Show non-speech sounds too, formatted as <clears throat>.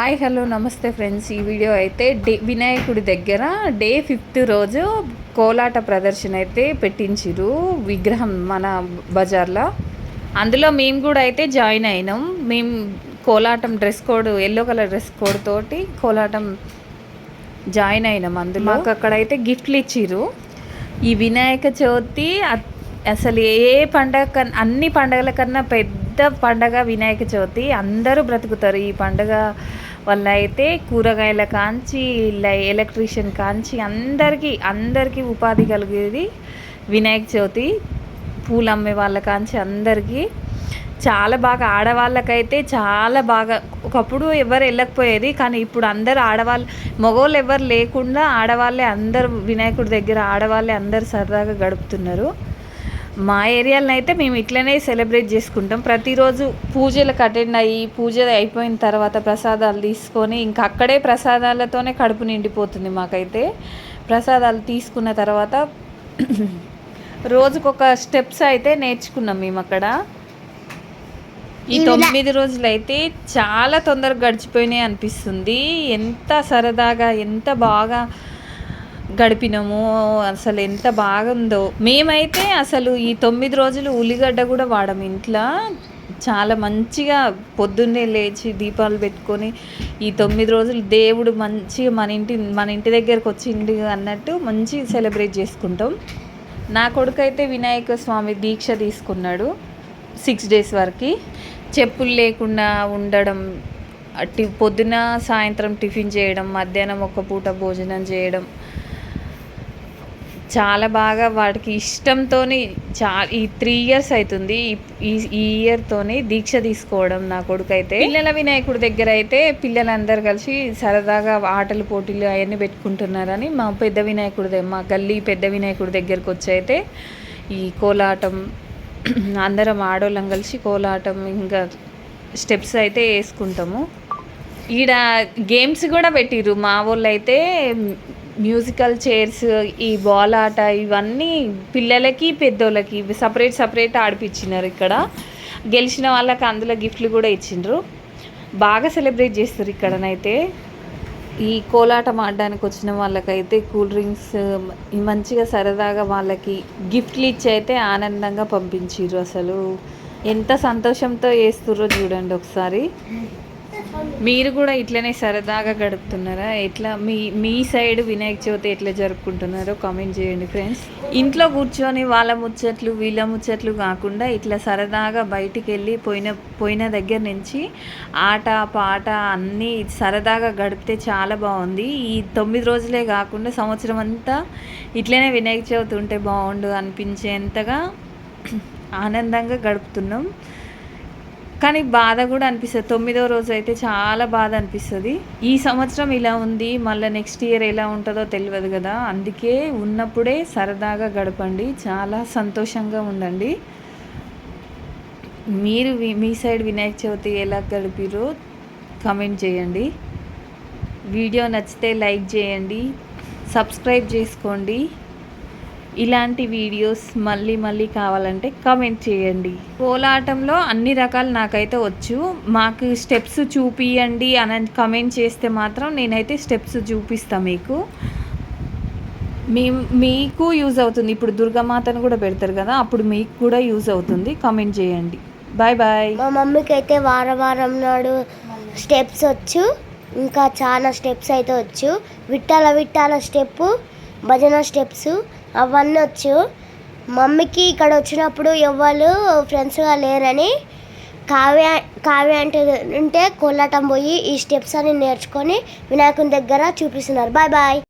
Hi hello నమస్తే friends. ఈ video అయితే డే వినాయకుడి దగ్గర డే ఫిఫ్త్ రోజు కోలాట ప్రదర్శన అయితే పెట్టించిరు విగ్రహం మన బజార్లో. అందులో మేము కూడా అయితే జాయిన్ అయినాం. మేము Kolatam dress code yellow colour dress code తోటి కోలాటం జాయిన్ అయినాం అందులో. మాకు అక్కడైతే గిఫ్ట్లు ఇచ్చిర్రు. ఈ వినాయక చవితి అసలు ఏ పండగ కన్నా అన్ని పండగల కన్నా పెద్ద పండగ వినాయక చవితి. అందరూ బ్రతుకుతారు ఈ పండగ. వాళ్ళైతే అయితే కూరగాయల కాంచి ఇలా ఎలక్ట్రీషియన్ కాంచి అందరికీ అందరికీ ఉపాధి కలిగేది వినాయక చవితి. పూలు అమ్మే వాళ్ళ కాంచి అందరికీ. చాలా బాగా ఆడవాళ్ళకైతే చాలా బాగా ఒకప్పుడు ఎవరు వెళ్ళకపోయేది కానీ ఇప్పుడు అందరు ఆడవాళ్ళు మగవాళ్ళు ఎవరు లేకుండా ఆడవాళ్ళే అందరు వినాయకుడి దగ్గర ఆడవాళ్ళే అందరు సరదాగా గడుపుతున్నారు. మా ఏరియాలో అయితే మేము ఇట్లనే సెలబ్రేట్ చేసుకుంటాం. ప్రతిరోజు పూజలకు అటెండ్ అయ్యి పూజ అయిపోయిన తర్వాత ప్రసాదాలు తీసుకొని ఇంకా అక్కడే ప్రసాదాలతోనే కడుపు నిండిపోతుంది మాకైతే. ప్రసాదాలు తీసుకున్న తర్వాత <clears throat> రోజుకొక స్టెప్స్ అయితే నేర్చుకున్నాం మేము అక్కడ. ఈ తొమ్మిది రోజులు అయితే చాలా తొందరగా గడిచిపోయినాయి అనిపిస్తుంది. ఎంత సరదాగా ఎంత బాగా గడిపినాము అసలు ఎంత బాగుందో. మేమైతే అసలు ఈ తొమ్మిది రోజులు ఉల్లిగడ్డ కూడా వాడము. ఇంట్లో చాలా మంచిగా పొద్దున్నే లేచి దీపాలు పెట్టుకొని ఈ తొమ్మిది రోజులు దేవుడు మంచిగా మన ఇంటి మన ఇంటి దగ్గరకు వచ్చిండు అన్నట్టు మంచి సెలబ్రేట్ చేసుకుంటాం. నా కొడుకు అయితే వినాయక స్వామి దీక్ష తీసుకున్నాడు సిక్స్ డేస్ వరకు. చెప్పులు లేకుండా ఉండడం టి పొద్దున సాయంత్రం టిఫిన్ చేయడం మధ్యాహ్నం ఒక పూట భోజనం చేయడం చాలా బాగా వాడికి ఇష్టంతోని చా ఈ త్రీ ఇయర్స్ అవుతుంది ఈ ఈ ఇయర్తోనే దీక్ష తీసుకోవడం నా కొడుకు అయితే పిల్లల వినాయకుడి దగ్గర అయితే పిల్లలందరూ కలిసి సరదాగా ఆటలు పోటీలు అవన్నీ పెట్టుకుంటున్నారని మా పెద్ద వినాయకుడి మా గల్లీ పెద్ద వినాయకుడి దగ్గరకు వచ్చి అయితే ఈ కోలాటం అందరం ఆడోళ్ళం కలిసి కోలాటం ఇంకా స్టెప్స్ అయితే వేసుకుంటాము. ఈడ గేమ్స్ కూడా పెట్టిర్రు. మా వాళ్ళు అయితే మ్యూజికల్ చైర్స్ ఈ బాల్ ఆట ఇవన్నీ పిల్లలకి పెద్దోళ్ళకి సపరేట్ సపరేట్ ఆడిపించినారు ఇక్కడ. గెలిచిన వాళ్ళకి అందులో గిఫ్ట్లు కూడా ఇచ్చిండ్రు. బాగా సెలబ్రేట్ చేస్తారు ఇక్కడనైతే. ఈ కోలాటం ఆడడానికి వచ్చిన వాళ్ళకైతే కూల్ డ్రింక్స్ మంచిగా సరదాగా వాళ్ళకి గిఫ్ట్లు ఇచ్చి అయితే ఆనందంగా పంపించిర్రు అసలు. ఎంత సంతోషంతో వేస్తుర్రో చూడండి ఒకసారి. మీరు కూడా ఇట్లనే సరదాగా గడుపుతున్నారా? ఎట్లా? మీ మీ సైడ్ వినాయక చవితి ఎట్లా జరుపుకుంటున్నారో కామెంట్ చేయండి ఫ్రెండ్స్. ఇంట్లో కూర్చొని వాళ్ళ ముచ్చట్లు వీళ్ళ ముచ్చట్లు కాకుండా ఇట్లా సరదాగా బయటికి వెళ్ళి పోయిన పోయిన దగ్గర నుంచి ఆట పాట అన్నీ సరదాగా గడిపితే చాలా బాగుంది. ఈ తొమ్మిది రోజులే కాకుండా సంవత్సరం అంతా ఇట్లనే వినాయక చవితి ఉంటే బాగుండు అనిపించేంతగా ఆనందంగా గడుపుతున్నాం. కానీ బాధ కూడా అనిపిస్తుంది. తొమ్మిదో రోజు అయితే చాలా బాధ అనిపిస్తుంది. ఈ సంవత్సరం ఇలా ఉంది మళ్ళీ నెక్స్ట్ ఇయర్ ఎలా ఉంటుందో తెలియదు కదా. అందుకే ఉన్నప్పుడే సరదాగా గడపండి. చాలా సంతోషంగా ఉండండి. మీరు మీ సైడ్ వినాయక చవితి ఎలా గడిపిరో కమెంట్ చేయండి. వీడియో నచ్చితే లైక్ చేయండి. సబ్స్క్రైబ్ చేసుకోండి. ఇలాంటి వీడియోస్ మళ్ళీ మళ్ళీ కావాలంటే కామెంట్ చేయండి. కోలాటంలో అన్ని రకాలు నాకైతే వచ్చు. మాకు స్టెప్స్ చూపియండి అని కమెంట్ చేస్తే మాత్రం నేనైతే స్టెప్స్ చూపిస్తాను మీకు. మీ మీకు యూజ్ అవుతుంది. ఇప్పుడు దుర్గామాతను కూడా పెడతారు కదా అప్పుడు మీకు కూడా యూజ్ అవుతుంది. కామెంట్ చేయండి. బాయ్ బాయ్ మా మమ్మీకి అయితే వారం వారం నాడు స్టెప్స్ వచ్చు. ఇంకా చాలా స్టెప్స్ అయితే వచ్చు. విట్టాల విట్టాల స్టెప్ భజన స్టెప్స్ అవన్నీ వచ్చు. మమ్మీకి ఇక్కడ వచ్చినప్పుడు ఎవరు ఫ్రెండ్స్గా లేరని కావ్య కావ్య అంటే ఉంటే కోలాటం పోయి ఈ స్టెప్స్ అని నేర్చుకొని వినాయకుని దగ్గర చూపిస్తున్నారు. Bye bye